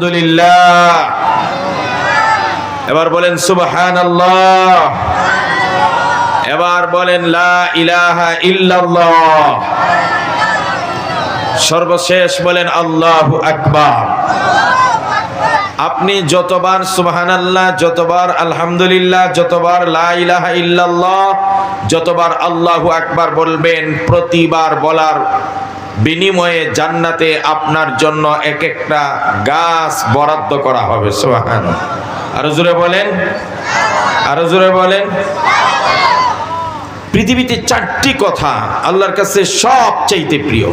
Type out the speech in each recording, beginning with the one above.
আলহামদুলিল্লাহ। এবার বলেন সুবহান এবার বলেন সর্বশেষ বলেন আল্লাহু আকবার। আপনি যতবার সুবহান আল্লাহ যতবার আলহামদুলিল্লাহ, যতবার লা ইলাহা ইল্লাল্লাহ, যতবার আল্লাহু আকবার বলবেন, প্রতিবার বলার বিনিময়ে জান্নাতে আপনার জন্য এক একটা গাছ বরাদ্দ করা হবে সুবহান আরও জোরে বলেন, আরও জোরে বলেন। পৃথিবীতে চারটি কথা আল্লাহর কাছে সবচাইতে প্রিয়।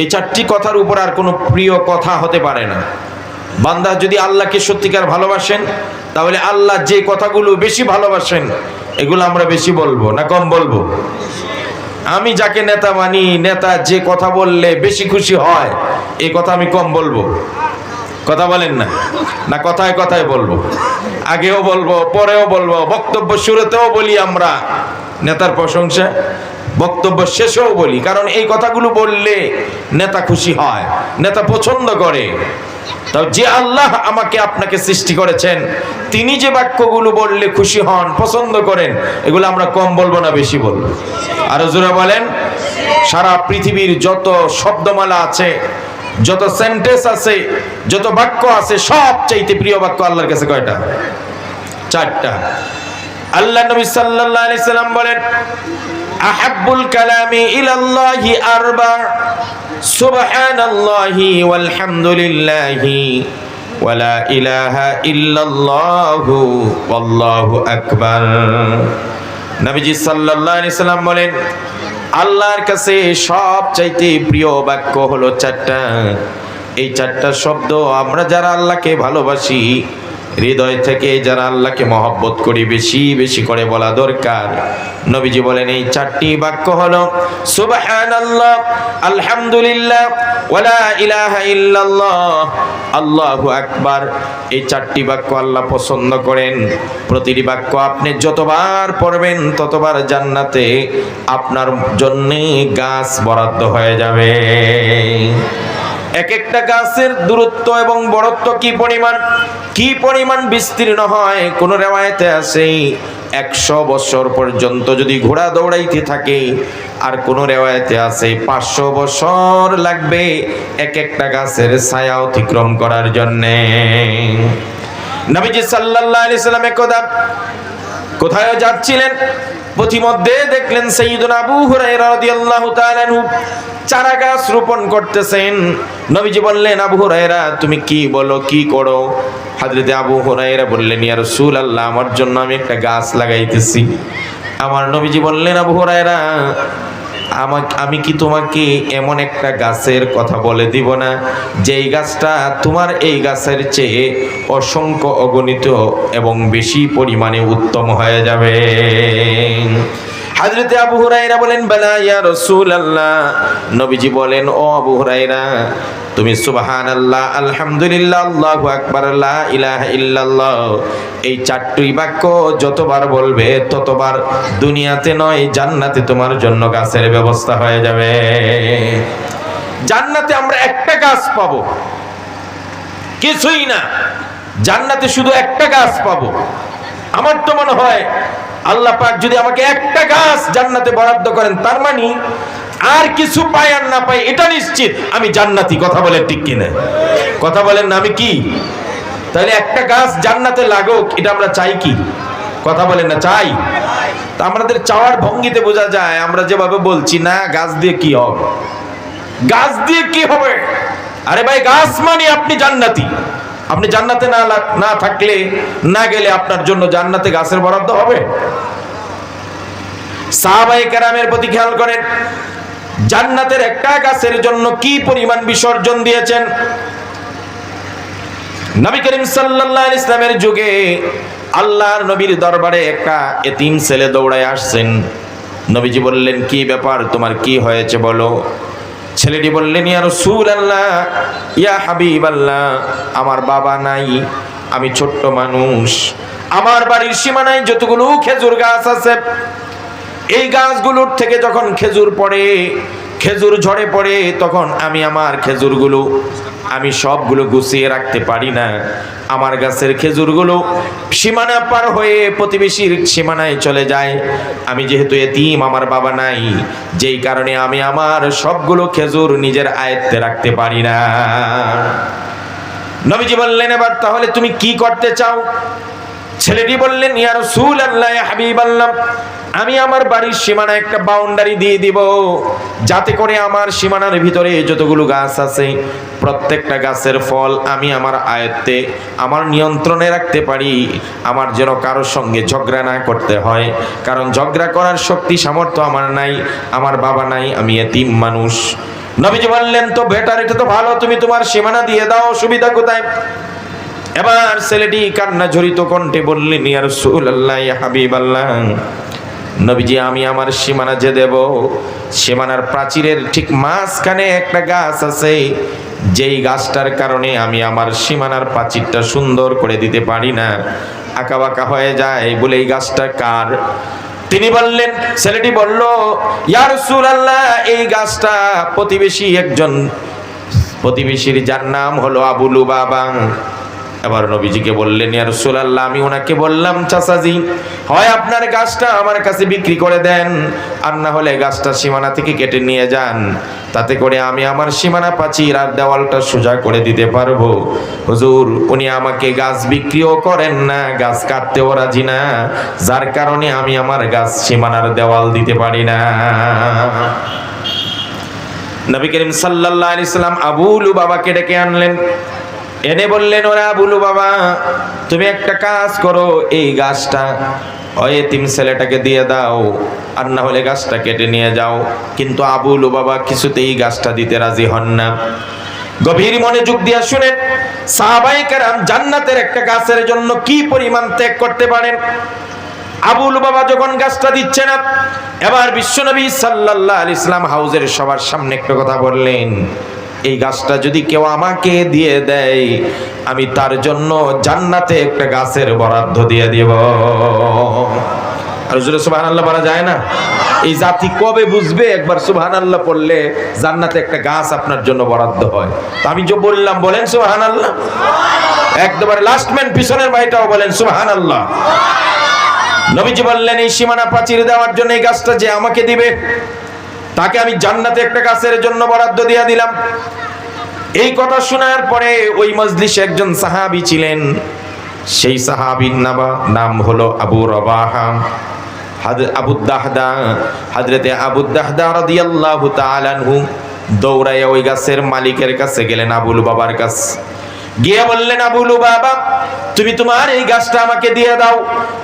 এই চারটি কথার উপর আর কোনো প্রিয় কথা হতে পারে না। বান্দা যদি আল্লাহকে সত্যিকার ভালোবাসেন, তাহলে আল্লাহ যে কথাগুলো বেশি ভালোবাসেন, এগুলো আমরা বেশি বলব। না কম বলব? আমি যাকে নেতা মানি, নেতা যে কথা বললে বেশি খুশি হয় এই কথা আমি কম বলব। কথা বলেন না। না, কথায় কথায় বলব। আগেও বলব, পরেও বলব, বক্তব্য শুরুতেও বলি আমরা নেতার প্রশংসা, বক্তব্য শেষেও বলি, কারণ এই কথাগুলো বললে নেতা খুশি হয়, নেতা পছন্দ করে। তাও যে আল্লাহ আমাকে আপনাকে সৃষ্টি করেছেন, তিনি যে বাক্যগুলো বললে খুশি হন, পছন্দ করেন, এগুলো আমরা কম বলব না, বেশি বলব। আরও জোরে বলেন, সারা পৃথিবীর যত শব্দমালা আছে, যত সেন্টেন্স আছে, যত বাক্য আছে সব চাইতে প্রিয় বাক্য আল্লাহর কাছে কয়টা? চারটা। আল্লাহ নবী সাল্লাল্লাহু আলাইহি সাল্লাম বলেন, আহাব্বুল কালামি ইলাল্লাহি আরবা, সুবহানাল্লাহি ওয়ালহামদুলিল্লাহি ওয়ালা ইলাহা ইল্লাল্লাহু, ওয়াল্লাহু আকবার। নবীজি সাল্লাল্লাহু আলাইহি সাল্লাম বলেন, আল্লাহর কাছে সব চাইতে প্রিয় বাক্য হলো চারটা। এই চারটা শব্দ আমরা যারা আল্লাহকে ভালোবাসি হৃদয় থেকে যারা আল্লাহকে মহব্বত করি বেশি বেশি করে বলা দরকার। নবীজি বলেন, এই চারটি বাক্য হলো আলহামদুলিল্লাহ ওয়ালা ইলাহা আল্লাহু আকবার। এই চারটি বাক্য আল্লাহ পছন্দ করেন। প্রতিটি বাক্য আপনি যতবার পড়বেন, ততবার জান্নাতে আপনার জন্যে গাছ বরাদ্দ হয়ে যাবে। এক একটা গাছের দূরত্ব এবং বড়ত্ব কি পরিমাণ? কি পরিমাণ বিস্তীর্ণ হয়? কোন রেওয়ায়তে আছে একশো বছর পর্যন্ত যদি ঘোড়া দৌড়াইতে থাকে, আর কোন রেওয়ায়তে আছে পাঁচশো বছর লাগবে এক একটা গাছের ছায়া অতিক্রম করার জন্যে। নবীজি সাল্লাল্লাহু আলাইহি সাল্লাম একদা কোথায় যাচ্ছিলেন? পথিমধ্যে দেখলেন সাইয়্যিদুনা আবু হুরায়রা রাদিয়াল্লাহু তাআলা চারা গাছ রোপণ করতেছেন। নবীজি বললেন, আবু হুরায়রা, তুমি কি বলো, কি করো? হযরতে আবু হুরায়রা বললেন, ইয়া রাসূলুল্লাহ, আমার জন্য আমি একটা গাছ লাগাইতেছি। আমার নবীজি বললেন, আবু হুরায়রা আমি কি তোমাকে এমন একটা গাছের কথা বলে দিব না? যেই গাছটা তোমার এই গাছের চেয়ে অসংখ্য অগণিত এবং বেশি পরিমাণে উত্তম হয়ে যাবে। হাজরতে আবু হুরাইরা বলেন, বেলা ইয়া রাসূলুল্লাহ। নবীজি বলেন, ও আবু হুরাইরা তুমি সুবহানাল্লাহ, আলহামদুলিল্লাহ, আল্লাহু আকবার, লা ইলাহা ইল্লাল্লাহ। এই চারটি বাক্য যতবার বলবে, ততবার দুনিয়াতে নয়, জান্নাতে তোমার জন্য গাছের ব্যবস্থা হয়ে যাবে। জান্নাতে আমরা একটা গাছ পাবো। কিছুই না। জান্নাতে শুধু একটা গাছ পাবো। আমার তো মনে হয় আল্লাহ পাক যদি আমাকে একটা গাছ জান্নাতে বরাদ্দ করেন, তার মানে আর কিছু পাই আর না পাই, এটা নিশ্চিত, আমি জান্নাতি। কথা বলেন ঠিক কিনা? কথা বলেন না, আমি কি? তাহলে একটা গাছ জান্নাতে লাগুক, এটা আমরা চাই কি? কথা বলেন না, চাই। তা আমাদের চাওয়ার ভঙ্গিতে বোঝা যায়, আমরা যেভাবে বলছি না, গাছ দিয়ে কি হবে? গাছ দিয়ে কি হবে? আরে ভাই, গাছ মানে আপনি জান্নাতি। আপনি জান্নাতে না না থাকলে, না গেলে আপনার জন্য জান্নাতে গাছের বরাদ্দ হবে? সাহাবাই কেরামের প্রতি খেয়াল করেন, জান্নাতের একটা গাছের জন্য কি পরিমাণ বিসর্জন দিয়েছেন? নবী করিম সাল্লাল্লাহু ইসলামের যুগে আল্লাহর নবীর দরবারে একটা এতিম ছেলে দৌড়ায় আসছেন। নবীজি বললেন, কি ব্যাপার? তোমার কি হয়েছে বলো? ছেলেটি বললেন, ইয়া আল্লাহ ইয়া হাবিব আল্লাহ আমার বাবা নাই, আমি ছোট্ট মানুষ। আমার বাড়ির সীমানায় যতগুলো খেজুর গাছ আছে, এই গাছগুলোর থেকে যখন খেজুর পড়ে খেজুর ঝরে পড়ে, তখন আমি আমার খেজুরগুলো, আমি সবগুলো গুছিয়ে রাখতে পারি না। আমার গাছের খেজুরগুলো সীমানা পার হয়ে প্রতিবেশীর সীমানায় চলে যায়। আমি যেহেতু এতিম, আমার বাবা নাই, যেই কারণে আমি আমার সবগুলো খেজুর নিজের আয়ত্তে রাখতে পারি না। নবীজি বললেন, এবার তাহলে তুমি কি করতে চাও? ছেলেটি বললেন, ইয়া রাসূল আল্লাহ আল্লাহ আমি আমার বাড়ির সীমানা একটা বাউন্ডারি দিয়ে দিব, যাতে করে আমার সীমানার ভিতরে যতগুলো গাছ আছে, প্রত্যেকটা গাছের ফল আমি আমার আয়ত্তে, আমার নিয়ন্ত্রণে রাখতে পারি, আমার যেন কারোর সঙ্গে ঝগড়া না করতে হয়, কারণ ঝগড়া করার শক্তি, সামর্থ্য আমার নাই, আমার বাবা নাই, আমি এতিম মানুষ। নবীজি বললেন, তো বেটার, এটা তো ভালো, তুমি তোমার সীমানা দিয়ে দাও, সুবিধা কোথায়? এবার ছেলেটি কান্না ঝরিত কণ্ঠে বললেন, ইয়া রাসূলুল্লাহ, ইয়া হাবিবাল্লাহ, নবীজি, আমি আমার সীমানা যে দেব, সীমানার প্রাচীরের ঠিক মাঝখানে একটা গাছ আছে। যেই গাছটার কারণে আমি আমার সীমানার প্রাচীরটা সুন্দর করে দিতে পারি না। আঁকা বাঁকা হয়ে যায়, বলে এই গাছটা কার? তিনি বললেন, ছেলেটি বলল, ইয়া রাসূলুল্লাহ, এই গাছটা প্রতিবেশী একজন, প্রতিবেশীর যার নাম হলো আবুলু বাবা এবার নবীজিকে বললেন, ইয়া রাসূলুল্লাহ, আমি ওনাকে বললাম, চাচাজি, হয় আপনার গাছটা আমার কাছে বিক্রি করে দেন, আর না হলে গাছটা সীমানা থেকে কেটে নিয়ে যান। তাতে করে আমি আমার সীমানা প্রাচীর আর দেওয়ালটা সোজা করে দিতে পারব। হুজুর, উনি আমাকে গাছ বিক্রিও করেন না, গাছ কাটতেও রাজি না। যার কারণে আমি আমার গাছ সীমানার দেওয়াল দিতে পারি না। নবী করিম সাল্লাল্লাহু আলাইহি সাল্লাম আবুলু বাবাকে ডেকে আনলেন। এনে বললেন, ওরা আবুলু বাবা, তুমি একটা কাজ করো, এই গাছটা ওই তিম ছেলেটাকে দিয়ে দাও আর না হলে গাছটা কেটে নিয়ে যাও। কিন্তু আবুলু বাবা কিছুতেই গাছটা দিতে রাজি হন না। গভীর মনোযোগ দিয়া শুনেন সাহাবাই কারাম জান্নাতের একটা গাছের জন্য কি পরিমাণ ত্যাগ করতে পারেন? আবুল বাবা যখন গাছটা দিচ্ছে না, এবার বিশ্বনবী সাল্লাল্লাহ আলাইহি ইসলাম হাউজের সবার সামনে একটা কথা বললেন এই গাছটা যদি কেউ আমাকে দিয়ে দেয়, আমি তার জন্য জান্নাতে একটা গাছের বরাদ্দ দিয়ে দেব। আর হুজুরে সুবহানাল্লাহ বলা যায় না? এই জাতি কবে বুঝবে? একবার সুবহানাল্লাহ পড়লে জান্নাতে একটা গাছ আপনার জন্য বরাদ্দ হয়। তো আমি যে বললাম, বলেন সুবহানাল্লাহ। একদম লাস্ট ম্যান পিছনের ভাইটাও বলেন সুবহানাল্লাহ। নবীজি বললেন, এই সীমানা প্রাচীর দেওয়ার জন্য এই গাছটা যে আমাকে দিবে তাকে আমি জান্নাতে একটা গাছের জন্য বরাদ্দ দিয়ে দিলাম। এই কথা শোনার পরে ওই মজলিসে একজন সাহাবি ছিলেন। সেই সাহাবীর নাম নাম হলো আবু রবাহা। হাদ আবু দাহদা হযরতে আবু দাহদা রাদিয়াল্লাহু তাআলা আনহু দৌড়াইয়া ওই গাছের মালিকের কাছে গেলেন আবুল বাবার কাছে। গিয়ে বললেন, আবুলু বাবা, তুমি তোমার এই গাছটা আমাকে দিয়ে দাও।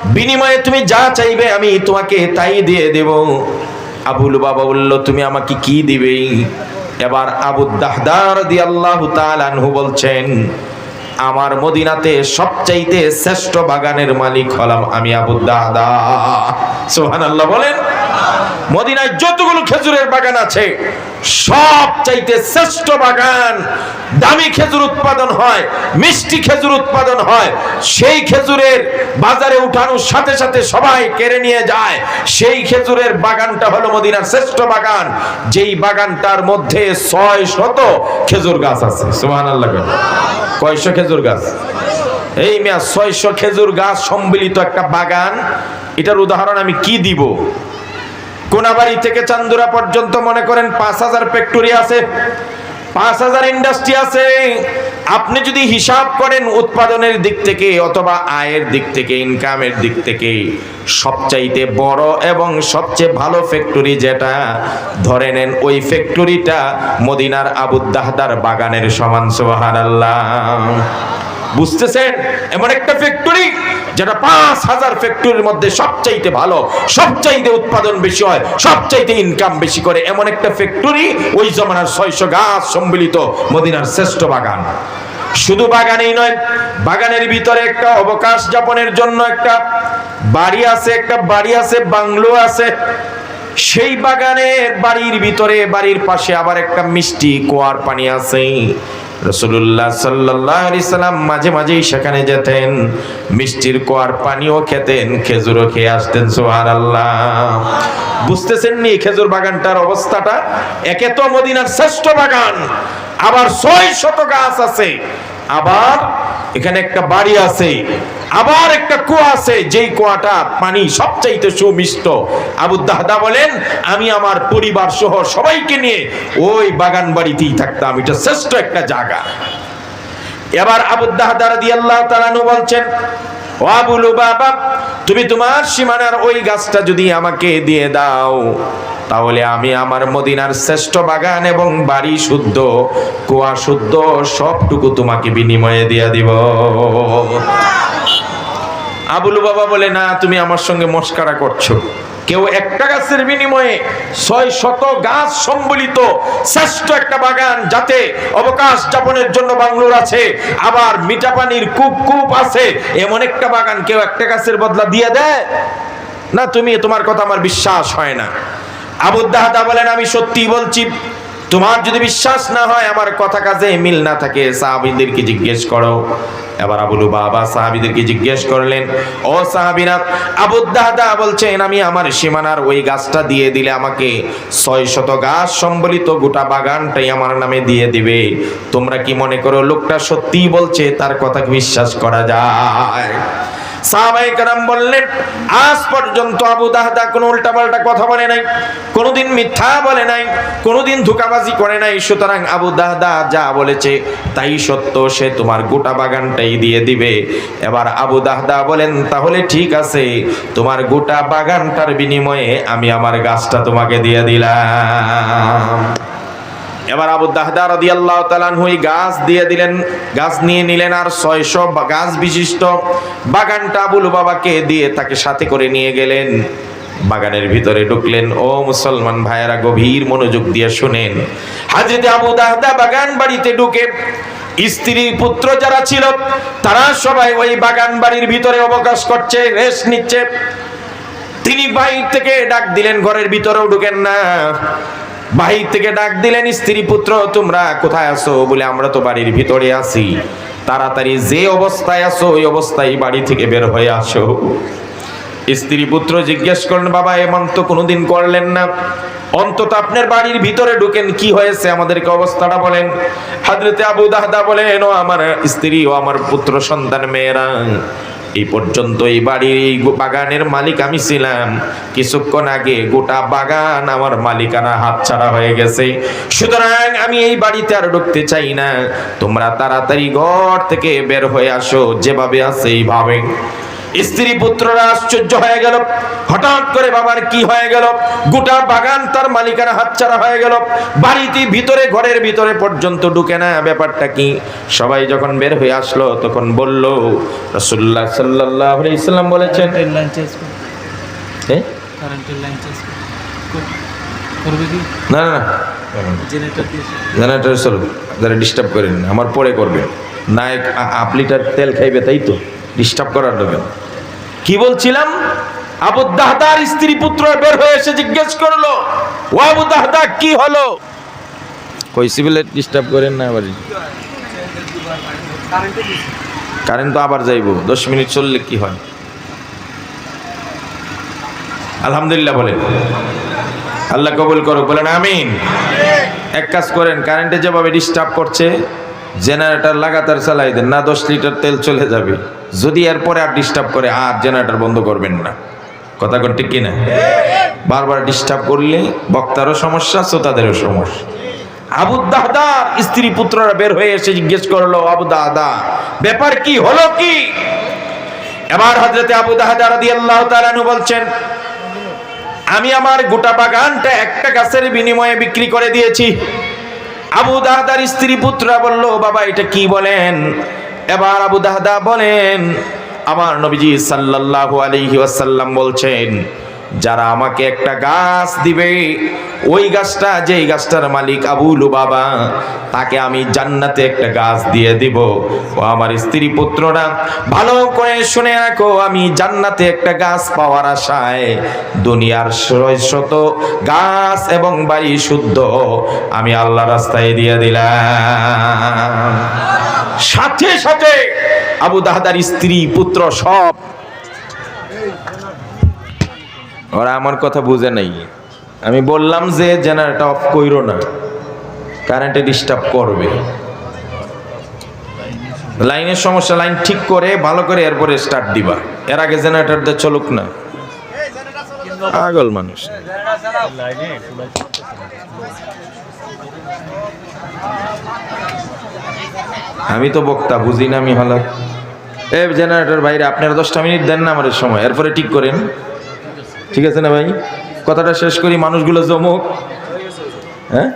বিনিময়ে তুমি যা চাইবে আমি তোমাকে তাই দিয়ে দেব। আবুল বাবা বলল, তুমি আমাকে কি দিবে? এবার আবু দাহদার দি আল্লাহ আনহু বলছেন, আমার মদিনাতে সবচাইতে শ্রেষ্ঠ বাগানের মালিক হলাম আমি আবু দাহদা। আল্লাহ বলেন। মদিনায় যতগুলো খেজুরের বাগান আছে, সব চাইতে শ্রেষ্ঠ বাগান দামি খেজুর উৎপাদন হয়, মিষ্টি খেজুর উৎপাদন হয়। সেই খেজুরের বাজারে উঠানোর সাথে সাথে সবাই কেড়ে নিয়ে যায়। সেই খেজুরের বাগানটা হলো মদিনার শ্রেষ্ঠ বাগান। যেই বাগানটার মধ্যে ছয় শত খেজুর গাছ আছে। সুহান আল্লাহ কয়শো খেজুর গাছ? এই মেয়া, ছয়শো খেজুর গাছ সম্মিলিত একটা বাগান। এটার উদাহরণ আমি কি দিব? কোনাবাড়ি থেকে চান্দুরা পর্যন্ত মনে করেন পাঁচ হাজার ফ্যাক্টরি আছে, পাঁচ হাজার ইন্ডাস্ট্রি আছে। আপনি যদি হিসাব করেন উৎপাদনের দিক থেকে অথবা আয়ের দিক থেকে ইনকামের দিক থেকে, সবচাইতে বড় এবং সবচেয়ে ভালো ফ্যাক্টরি যেটা, ধরে নেন ওই ফ্যাক্টরিটা মদিনার আবুদ্দাহদার বাগানের সমান সোহার আল্লাহ বুঝতেছেন? এমন একটা ফ্যাক্টরি যেটা পাঁচ হাজার ফ্যাক্টরির মধ্যে সবচাইতে ভালো, সবচাইতে উৎপাদন বেশি হয়, সবচাইতে ইনকাম বেশি করে। এমন একটা ফ্যাক্টরি ওই জমানার ছয়শো গাছ সম্মিলিত মদিনার শ্রেষ্ঠ বাগান। শুধু বাগানেই নয়, বাগানের ভিতরে একটা অবকাশ যাপনের জন্য একটা বাড়ি আছে, একটা বাড়ি আছে, বাংলো আছে। সেই বাগানের বাড়ির ভিতরে, বাড়ির পাশে আবার একটা মিষ্টি, কুয়ার পানি আছে। রসুল্লাহ সাল্লাহ সাল্লাম মাঝে মাঝেই সেখানে যেতেন, মিষ্টির কোয়ার পানিও খেতেন, খেজুরও খেয়ে আসতেন সোহার আল্লাহ বুঝতেছেন নি খেজুর বাগানটার অবস্থাটা? একে তো মদিনার শ্রেষ্ঠ বাগান, আবার ছয় শত গাছ আছে। আবার এখানে একটা বাড়ি আছে, আবার একটা কুয়া আছে, যেই কুয়াটা পানি সবচাইতে সুমিষ্ট। আবু দাহদা বলেন, আমি আমার পরিবার সহ সবাইকে নিয়ে ওই বাগান বাড়িতেই থাকতাম, এটা শ্রেষ্ঠ একটা জায়গা। এবার আবু দাহদা রাদিয়াল্লাহু তাআলা বলছেন ও আবুলু বাবা তুমি তোমার সীমানার ওই গাছটা যদি আমাকে দিয়ে দাও, তাহলে আমি আমার মদিনার শ্রেষ্ঠ বাগান এবং বাড়ি শুদ্ধ, কুয়া শুদ্ধ, সবটুকু তোমাকে বিনিময়ে দিয়ে দিব। আবুলু বাবা বলে, না, তুমি আমার সঙ্গে মস্কারা করছ। কেউ একটা গাছের বিনিময়ে ছয় শত গাছ সম্বলিত শ্রেষ্ঠ একটা বাগান যাতে অবকাশ যাপনের জন্য বাংলোর আছে, আবার মিঠা পানির কূপ কূপ আছে, এমন একটা বাগান কেউ একটা গাছের বদলা দিয়ে দেয়? না, তুমি, তোমার কথা আমার বিশ্বাস হয় না। আবুদ্দাহাদা বলেন, আমি সত্যি বলছি তোমার যদি বিশ্বাস না হয়, আমার কথা কাজে মিল না থাকে। সাহাবিদেরকে জিজ্ঞেস করো। এবার আবুলু বাবা সাহাবিদেরকে জিজ্ঞেস করলেন, ও সাহাবিরা আবুদ্দাহাদা বলছেন, আমি আমার সীমানার ওই গাছটা দিয়ে দিলে আমাকে ছয় শত গাছ সম্বলিত গোটা বাগানটাই আমার নামে দিয়ে দিবে। তোমরা কি মনে করো, লোকটা সত্যিই বলছে, তার কথা বিশ্বাস করা যায়? সাহাবাই কারাম বললেন, আজ পর্যন্ত আবু দাহদা কোনো উল্টাপাল্টা কথা বলে নাই, কোনোদিন মিথ্যা বলে নাই, কোনোদিন ধোকাবাজি করে নাই। সুতরাং আবু দাহদা যা বলেছে, তাই সত্য, সে তোমার গোটা বাগানটাই দিয়ে দিবে। এবার আবু দাহদা বলেন, তাহলে ঠিক আছে, তোমার গোটা বাগানটার বিনিময়ে আমি আমার গাছটা তোমাকে দিয়ে দিলাম। এবার আবু দাহদা রাদিয়াল্লাহু তাআলা ওই গাছ দিয়ে দিলেন, গাছ নিয়ে নিলেন আর 600 গাছ বিশিষ্ট বাগানটা আবুল বাবাকে দিয়ে তাকে সাথে করে নিয়ে গেলেন। বাগানের ভিতরে ঢুকলেন। ও মুসলমান ভাইয়েরা, গভীর মনোযোগ দিয়ে শুনেন। হাজরত আবু দাহদা বাগান বাড়িতে ঢুকে স্ত্রী পুত্র যারা ছিল, তারা সবাই ওই বাগান বাড়ির ভিতরে অবকাশ করছে, রেস্ট নিচ্ছে। তিনি বাইর থেকে ডাক দিলেন, ঘরের ভিতরেও ঢুকেন না। বাহির থেকে ডাক দিলেন, স্ত্রী পুত্র, তোমরা কোথায় আছো? বলে, আমরা তো বাড়ির ভিতরে আছি। তাড়াতাড়ি যে অবস্থায় আছো, ওই অবস্থায় বাড়ি থেকে বের হয়ে আসো। স্ত্রী পুত্র জিজ্ঞেস করলেন, বাবা, এমন তো কোনোদিন করলেন না। অন্তত আপনার বাড়ির ভিতরে ঢুকেন, কি হয়েছে? আমাদেরকে অবস্থাটা বলেন। হাজরতে আবু দাহদা বলেন, ও আমার স্ত্রী, ও আমার পুত্র সন্তান, মেয়েরা। এই পর্যন্ত এই বাড়ির এই বাগানের মালিক আমি ছিলাম। কিছুক্ষণ আগে গোটা বাগান আমার মালিকানা হাতছাড়া হয়ে গেছে। সুতরাং আমি এই বাড়িতে আর ঢুকতে চাই না। তোমরা তাড়াতাড়ি ঘর থেকে বের হয়ে আসো, যেভাবে আছে এইভাবে। স্ত্রী পুত্ররা আশ্চর্য হয়ে গেল। হঠাৎ করে বাবার কি হয়ে গেল? গোটা বাগান তার মালিকানা হাতছাড়া হয়ে গেল। বাড়িতে ভিতরে ঘরের ভিতরে পর্যন্ত ঢুকে না ব্যাপারটা কি? সবাই যখন বের হয়ে আসলো তখন বলল রসুল্লাহ সাল্লাহ ইসলাম বলেছেন না না জেনারেটর চলো। যারা ডিস্টার্ব করেন আমার পরে করবে। না এক আপ লিটার তেল খাইবে তাই তো? ডিস্টার্ব করার দেবেন কি বলছিলাম? আবু দাহদার স্ত্রী পুত্র বের হয়ে এসে জিজ্ঞেস করল, ও আবু দাহদা, কি হলো? কই সিভিলে ডিস্টার্ব করেন না আবার? কারেন্ট তো আবার যাইবো। দশ মিনিট চললে কি হয়? আলহামদুলিল্লাহ বলেন। আল্লাহ কবুল করো বলেন আমিন। এক কাজ করেন কারেন্টে যেভাবে ডিস্টার্ব করছে জেনারেটর লাগাতার চালাই দেন, না দশ লিটার তেল চলে যাবে। যদি এরপরে আর ডিস্টার্ব করে, আর জেনারেটর বন্ধ করবেন না। কথা কোন ঠিক কিনা? বারবার ডিস্টার্ব করলে বক্তারও সমস্যা, শ্রোতাদেরও সমস্যা। আবু দাহদার স্ত্রী পুত্ররা বের হয়ে এসে জিজ্ঞেস করল, আবু দাহদা, ব্যাপার কি হলো কি? এবার হজরতে আবু দাহদা রাদিয়াল্লাহু তাআলা আনহু বলছেন, আমি আমার গোটা বাগানটা একটা গাছের বিনিময়ে বিক্রি করে দিয়েছি। আবু দাহদার স্ত্রী পুত্ররা বলল বাবা, এটা কি বলেন? এবার আবু দাহদা বলেন, আমার নবীজি সাল্লাল্লাহু আলাইহি ওয়াসাল্লাম বলছেন, যারা আমাকে একটা গাছ দিবে, ওই গাছটা, যেই গাছটার মালিক আবুলু বাবা তাকে আমি জান্নাতে একটা গাছ দিয়ে দিব। ও আমার স্ত্রী পুত্ররা, ভালো করে শুনে রাখো, আমি জান্নাতে একটা গাছ পাওয়ার আশায় দুনিয়ার শত গাছ এবং বাড়ি শুদ্ধ, আমি আল্লাহ রাস্তায় দিয়ে দিলাম। সাথে সাথে আবু দাহাদার স্ত্রী, পুত্র সব। ওরা আমার কথা বুঝে নাই। আমি বললাম যে জেনারেটর অফ কইরো না। কারেন্টে ডিস্টার্ব করবে। লাইনের সমস্যা, লাইন ঠিক করে, ভালো করে এরপরে স্টার্ট দিবা। এর আগে জেনারেটর দিয়ে চলুক না। পাগল মানুষ। আমি তো বক্তা, বুঝি না আমি হলো এ জেনারেটর বাইরে, আপনারা দশটা মিনিট দেন না আমার সময়। এরপরে ঠিক করেন। ঠিক আছে না ভাই? কথাটা শেষ করি, মানুষগুলো জমুক। হ্যাঁ?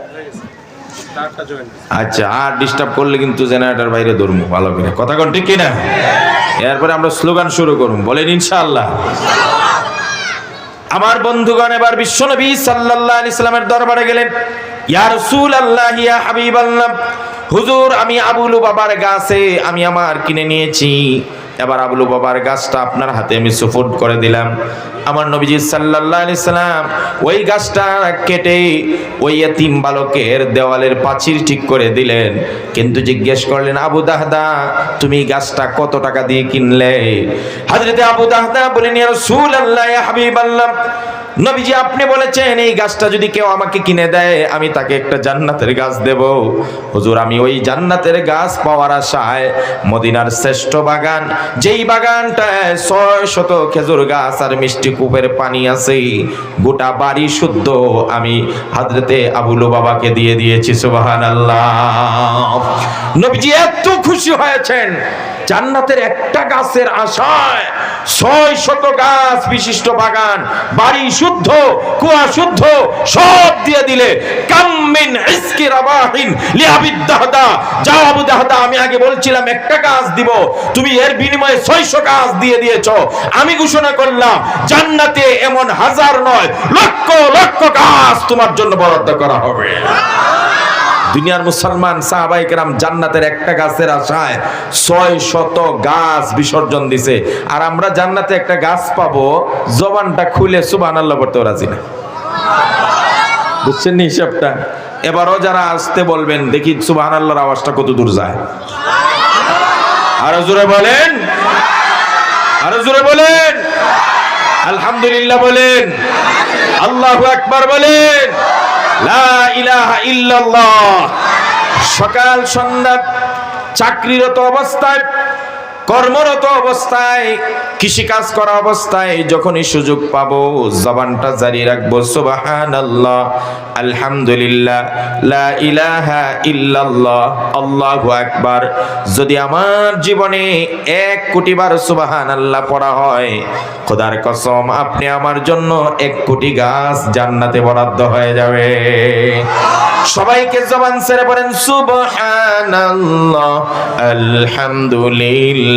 আচ্ছা আর ডিস্টার্ব করলে কিন্তু জেনারেটর বাইরে ধরবো ভালো করে। কথা কোন, ঠিক কিনা? এরপরে আমরা স্লোগান শুরু করুন। বলেন, ইনশাআল্লাহ। আমার বন্ধুগণ, এবার বিশ্বনবী সাল্লাল্লাহু আলাইহি সাল্লামের দরবারে গেলেন। ইয়া রাসূলুল্লাহ, ইয়া হাবিবাল্লাহ। হুজুর, আমি আবুলু বাবার গাছে আমি আমার কিনে নিয়েছি। এবার আবুলু বাবার গাছটা আপনার হাতে আমি সুফুর্দ করে দিলাম। আমার নবীজি সাল্লাল্লাহু আলাইহি সাল্লাম ওই গাছটা কেটে ওই এতিম বালকের দেওয়ালের পাঁচিল ঠিক করে দিলেন। কিন্তু জিজ্ঞেস করলেন, আবু দাহদা, তুমি গাছটা কত টাকা দিয়ে কিনলে? হযরতে আবু দাহদা বলেন, ইয়া রাসূলুল্লাহ, ইয়া হাবিবাল্লাহ। নবীজি, আপনি বলেছেন, এই গাছটা যদি কেউ আমাকে কিনে দেয়, আমি তাকে একটা জান্নাতের গাছ দেব। হুজুর, আমি ওই জান্নাতের গাছ পাওয়ার আশায় মদিনার শ্রেষ্ঠ বাগান, যেই বাগানটায় ছয় শত খেজুর গাছ আর মিষ্টি কূপের পানি আছে, গোটা বাড়ি শুদ্ধ, আমি হাজরতে আবুলু বাবাকে দিয়ে দিয়েছি সুবাহান আল্লাহ নবীজি, এত খুশি হয়েছেন, জান্নাতের একটা গাছের আশায় ছয় শত গাছ বিশিষ্ট বাগান, বাড়ি শুদ্ধ, কুয়া শুদ্ধ, সব দিয়ে দিলে আমি আগে বলছিলাম, একটা গাছ দিব। তুমি এর বিনিময়ে ছয়শো গাছ দিয়ে দিয়েছ। আমি ঘোষণা করলাম, জান্নাতে এমন হাজার নয়, লক্ষ লক্ষ গাছ তোমার জন্য বরাদ্দ করা হবে। দুনিয়ার মুসলমান সাহাবাইকেরাম জান্নাতের একটা গাছের আশায় ছয় শত গাছ বিসর্জন দিছে। আর আমরা জান্নাতে একটা গাছ পাবো, জবানটা খুলে সুবান আল্লাহ পড়তে রাজি না। বুঝছেন হিসাবটা? এবারও যারা আসতে বলবেন, দেখি সুবাহ আল্লাহর আওয়াজটা কত দূর যায়। আরও জোরে বলেন। আরও জোরে বলেন। আলহামদুলিল্লাহ বলেন। আল্লাহ আকবার বলেন। সকাল সন্ধ্যা চাকরিরত অবস্থায় কর্মরত অবস্থায়, কৃষিকাজ করা অবস্থায় যখনই সুযোগ পাবো, জবানটা জারি রাখব, সুবহানাল্লাহ, আলহামদুলিল্লাহ, লা ইলাহা ইল্লাল্লাহ, আল্লাহু আকবার। যদি আমার জীবনে এক কোটি বার সুবহানাল্লাহ পড়া হয়, খোদার কসম, আপনি আমার জন্য এক কোটি গাছ জান্নাতে বরাদ্দ হয়ে যাবে। সবাইকে জবান ছেড়ে পড়েন সুবহানাল্লাহ, আলহামদুলিল্লাহ।